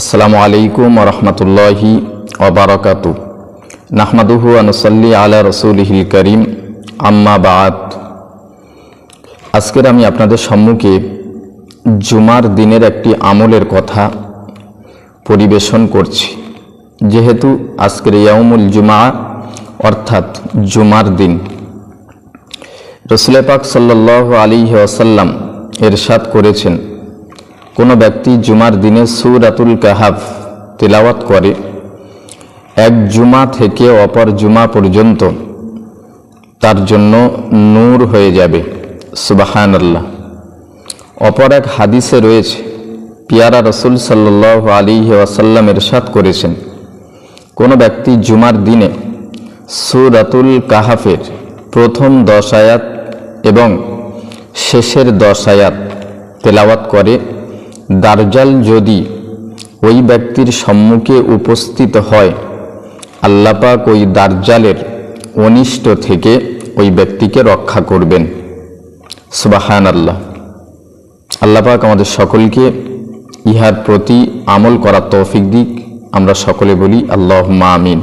আসসালামু আলাইকুম রহমতুল্লাহি ওবরাকাতু নাহমাদুহু আনুসাল্লি আলা রসুলহিল করিম। আম্মা বাত আজকের আমি আপনাদের সম্মুখে জুমার দিনের একটি আমলের কথা পরিবেশন করছি। যেহেতু আজকের ইয়ামুল জুমা, অর্থাৎ জুমার দিন রসুল পাক সাল্লাহ আলী ওয়াসাল্লাম এরশাদ করেছেন। কোনো ব্যক্তি জুমার দিনে সুরাতুল কাহাফ তেলাওয়াত করে, এক জুমা থেকে অপর জুমা পর্যন্ত তার জন্য নূর হয়ে যাবে। সুবাহান আল্লাহ অপর এক হাদিসে রয়েছে, পিয়ারা রসুল সাল্লাহ আলী ওয়াসাল্লাম এরশাদ করেছেন, কোনো ব্যক্তি জুমার দিনে সুরাতুল কাহাফের প্রথম দশ আয়াত এবং শেষের দশ আয়াত তেলাওয়াত করে দার্জাল যদি ওই ব্যক্তির সম্মুখে উপস্থিত হয় আল্লাপাক ওই দার্জালের অনিষ্ট থেকে ওই ব্যক্তিকে রক্ষা করবেন। সুবাহান আল্লাহ আল্লাপাক আমাদের সকলকে ইহার প্রতি আমল করার তৌফিক দিক। আমরা সকলে বলি আল্লাহ আমিন।